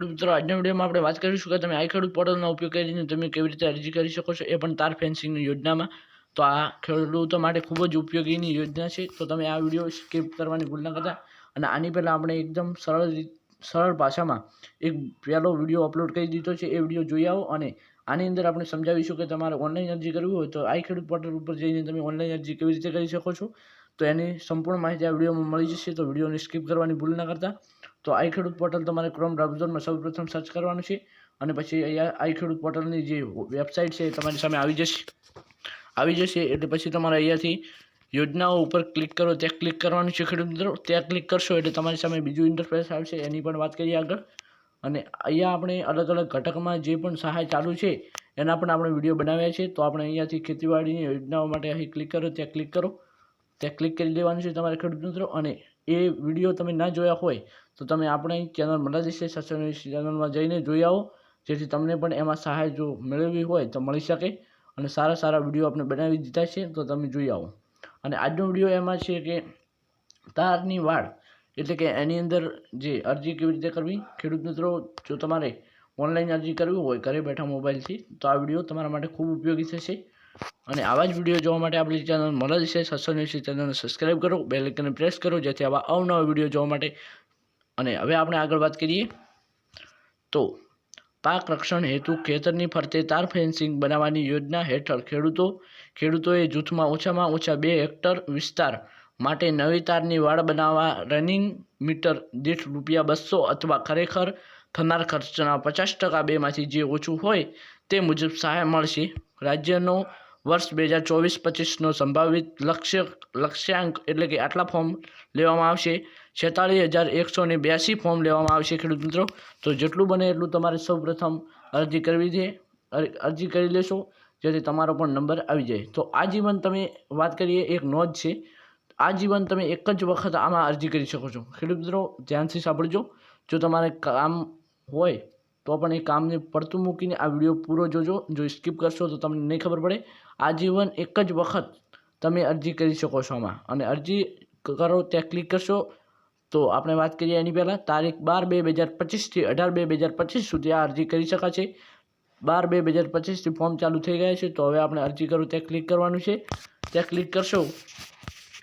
મિત્રો, આજના વિડીયોમાં આપણે વાત કરીશું કે તમે આઈ ખેડૂત પોર્ટલનો ઉપયોગ કરીને તમે કેવી રીતે અરજી કરી શકો છો એ પણ તાર ફેન્સિંગની યોજનામાં. તો આ ખેડૂતો માટે ખૂબ જ ઉપયોગીની યોજના છે. તો તમે આ વીડિયો સ્કીપ કરવાની ભૂલ ન કરતા. અને આની પહેલાં આપણે એકદમ સરળ સરળ ભાષામાં એક પહેલો વીડિયો અપલોડ કરી દીધો છે. એ વીડિયો જોઈ આવો અને આની અંદર આપણે સમજાવીશું કે તમારે ઓનલાઈન અરજી કરવી હોય તો આઈ ખેડૂત પોર્ટલ ઉપર જઈને તમે ઓનલાઈન અરજી કેવી રીતે કરી શકો છો. તો એની સંપૂર્ણ માહિતી આ વિડીયોમાં મળી જશે, તો વિડીયોને સ્કીપ કરવાની ભૂલ ન કરતા. તો આઈ ખેડૂત પોર્ટલ તમારે ક્રોમ બ્રાઉઝરમાં સૌપ્રથમ સર્ચ કરવાનું છે અને પછી અહીંયા આઈ ખેડૂત પોર્ટલની જે વેબસાઇટ છે એ તમારી સામે આવી જશે. આવી જશે એટલે પછી તમારે અહીંયાથી યોજનાઓ ઉપર ક્લિક કરો, ત્યાં ક્લિક કરવાનું છે ખેડૂત મિત્રો. ત્યાં ક્લિક કરશો એટલે તમારી સામે બીજું ઇન્ટરફેસ આવશે, એની પણ વાત કરીએ આગળ. અને અહીંયા આપણે અલગ અલગ ઘટકમાં જે પણ સહાય ચાલુ છે, એના પણ આપણે વીડિયો બનાવ્યા છે. તો આપણે અહીંયાથી ખેતીવાડીની યોજનાઓ માટે અહીં ક્લિક કરો, ત્યાં ક્લિક કરો. ત્યાં ક્લિક કરી દેવાનું છે તમારે ખેડૂત મિત્રો. અને એ વીડિયો તમે ના જોયા હોય તો તમે આપણે ચેનલ મલાજી છે ચેનલમાં જઈને જોઈ આવો. જેથી તમને પણ એમાં સહાય જો મેળવવી હોય તો મળી શકે. અને સારા સારા વીડિયો આપણે બનાવી દીધા છે તો તમે જોઈ આવો. અને આજનો વીડિયો એમાં છે કે તારની વાડ એટલે કે એની અંદર જે અરજી કેવી રીતે કરવી? ખેડૂત મિત્રો, જો તમારે ઓનલાઈન અરજી કરવી હોય, ઘરે બેઠા મોબાઈલથી તો આ વીડિયો તમારા માટે ખૂબ ઉપયોગી થશે. અને આવા જ વીડિયો જોવા માટે આપણી ચેનલ મળે છે સત્સો ન્યૂઝ ચેનલને સબસ્ક્રાઈબ કરો બેલ આઇકનને પ્રેસ કરો, જેથી આવા અવનવા વીડિયો જોવા માટે. અને હવે આપણે આગળ વાત કરીએ. તો પાક રક્ષણ હેતુ ખેતરની ફરતે તાર ફેન્સિંગ બનાવવાની યોજના હેઠળ ખેડૂતો, ખેડૂતોએ જૂથમાં ઓછામાં ઓછા બે હેક્ટર વિસ્તાર માટે નવી તારની વાડ બનાવવા રનિંગ મીટર દીઠ રૂપિયા બસો અથવા ખરેખર થનાર ખર્ચના પચાસ ટકા બેમાંથી જે ઓછું હોય તે મુજબ સહાય મળશે. રાજ્યનો વર્ષ બે હજાર ચોવીસ પચીસનો સંભવિત લક્ષ્ય, લક્ષ્યાંક એટલે કે આટલા ફોર્મ લેવામાં આવશે. છેતાળીસ હજાર એકસો ને બ્યાસી ફોર્મ લેવામાં આવશે ખેડૂત મિત્રો તો જેટલું બને એટલું તમારે સૌપ્રથમ અરજી કરવી છે. અર- અરજી કરી લેશો. જેથી તમારો પણ નંબર આવી જાય. તો આજીવન તમે વાત કરીએ, એક નોંધ છે. આજીવન તમે એક જ વખત આમાં અરજી કરી શકો છો. ખેડૂત મિત્રો ધ્યાનથી સાંભળજો. જો તમારે કામ હોય તો પણ એ કામને પડતું મૂકીને આ વીડિયો પૂરો જોજો. જો સ્કીપ કરશો તો તમને નહીં ખબર પડે. આજીવન એક જ વખત તમે અરજી કરી શકો છો આમાં. અને અરજી કરો, ત્યાં ક્લિક કરશો. તો આપણે વાત કરીએ એની પહેલાં. તારીખ બાર બે બે હજાર પચીસથી અઢાર બે બે હજાર પચીસ સુધી આ અરજી કરી શકાશે. બાર બે બે હજાર પચીસથી ફોર્મ ચાલુ થઈ ગયા છે. તો હવે આપણે અરજી કરો, ત્યાં ક્લિક કરવાનું છે. ત્યાં ક્લિક કરશો.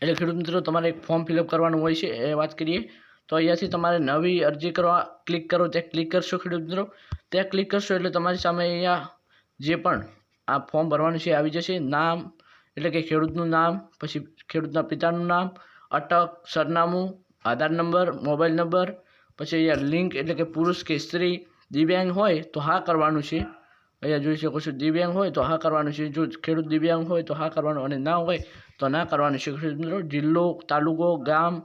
એટલે ખેડૂત મિત્રો, તમારે એક ફોર્મ ફિલઅપ કરવાનું હોય છે. એ વાત કરીએ. તો અહીંયાથી તમારે નવી અરજી કરવા ક્લિક કરો, ત્યાં ક્લિક કરશો ખેડૂત મિત્રો. ત્યાં ક્લિક કરશો એટલે તમારી સામે અહીંયા જે પણ આ ફોર્મ ભરવાનું છે આવી જશે. નામ, એટલે કે ખેડૂતનું નામ, પછી ખેડૂતના પિતાનું નામ, અટક, સરનામું, આધાર નંબર, મોબાઈલ નંબર, પછી અહીંયા લિંક એટલે કે પુરુષ કે સ્ત્રી, દિવ્યાંગ હોય તો હા કરવાનું છે. અહીંયા જોઈ શકો છો દિવ્યાંગ હોય તો હા કરવાનું છે. જો ખેડૂત દિવ્યાંગ હોય તો હા કરવાનું અને ના હોય તો ના કરવાનું છે ખેડૂત મિત્રો. જિલ્લો, તાલુકો, ગામ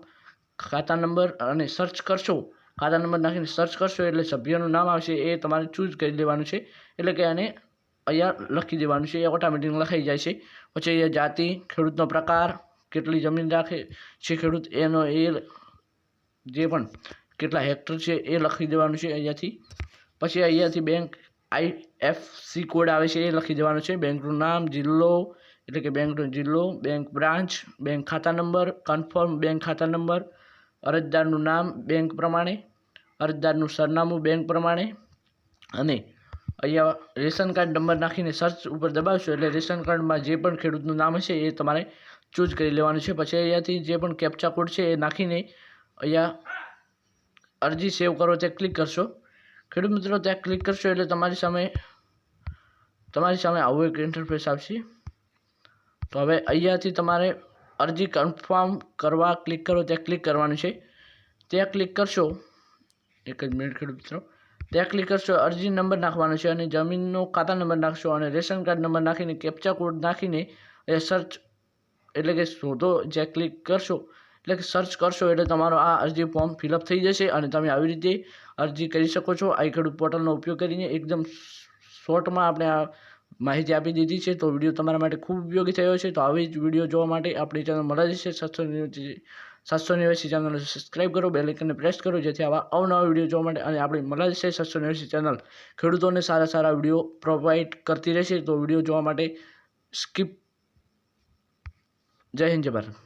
ખાતા નંબર અને સર્ચ કરશો, ખાતા નંબર નાખીને સર્ચ કરશો એટલે સભ્યનું નામ આવશે, એ તમારે ચૂઝ કરી દેવાનું છે. એટલે કે આને અહીંયા લખી દેવાનું છે, એ ઓટોમેટિક લખાઈ જાય છે. પછી અહીંયા જાતિ, ખેડૂતનો પ્રકાર, કેટલી જમીન રાખે છે ખેડૂત, એનો એ જે પણ કેટલા હેક્ટર છે એ લખી દેવાનું છે અહીંયાથી. પછી અહીંયાથી bank I F C code આવે છે, એ લખી દેવાનું છે. બેંકનું નામ, જિલ્લો, એટલે કે બેંકનો જિલ્લો બેંક બ્રાન્ચ બેંક ખાતા નંબર કન્ફર્મ બેંક ખાતા નંબર અરજદારનું નામ બેંક પ્રમાણે, અરજદારનું સરનામું બેંક પ્રમાણે અને અહીંયા રેશન કાર્ડ નંબર નાખીને સર્ચ ઉપર દબાવશો એટલે રેશન કાર્ડમાં જે પણ ખેડૂતનું નામ હશે એ તમારે ચૂઝ કરી લેવાનું છે. પછી અહીંયાથી જે પણ કેપ્ચા કોડ છે એ નાખીને અહીંયા અરજી સેવ કરો, ત્યાં ક્લિક કરશો. ખેડૂત મિત્રો, ત્યાં ક્લિક કરશો એટલે તમારી સામે તમારી સામે આવું એક ઇન્ટરફેસ આવશે. તો હવે અહીંયાથી તમારે અરજી કન્ફર્મ કરવા ક્લિક કરો, ત્યાં ક્લિક કરવાનું છે. ત્યાં ક્લિક કરશો, એક જ મિનિટ ખેડૂત મિત્રો. ત્યાં ક્લિક કરશો, અરજી નંબર નાખવાનો છે અને જમીનનો ખાતા નંબર નાખશો અને રેશન કાર્ડ નંબર નાખીને કેપ્ચા કોડ નાખીને એ સર્ચ એટલે કે શોધો, જ્યાં ક્લિક કરશો. એટલે કે સર્ચ કરશો એટલે તમારો આ અરજી ફોર્મ ફિલઅપ થઈ જશે અને તમે આવી રીતે અરજી કરી શકો છો. આઈ ખેડૂત પોર્ટલનો ઉપયોગ કરીને એકદમ શોર્ટમાં આપણે આ માહિતી આપી દીધી છે તો વીડિયો તમારા માટે ખૂબ ઉપયોગી થયો છે. તો આવી જ વીડિયો જોવા માટે આપણી ચેનલ મળે છે સાતસો સાતસો નેવ્યાસી ચેનલને સબસ્ક્રાઈબ કરો બેલ આઇકનને પ્રેસ કરો, જેથી આવા અવનવા વીડિયો જોવા માટે અને આપણી મળે છે સાતસો નેવ્યાસી ચેનલ ખેડૂતોને સારા સારા વીડિયો પ્રોવાઈડ કરતી રહેશે. તો વીડિયો જોવા માટે સ્કીપ જય હિન્દ, જય ભારત.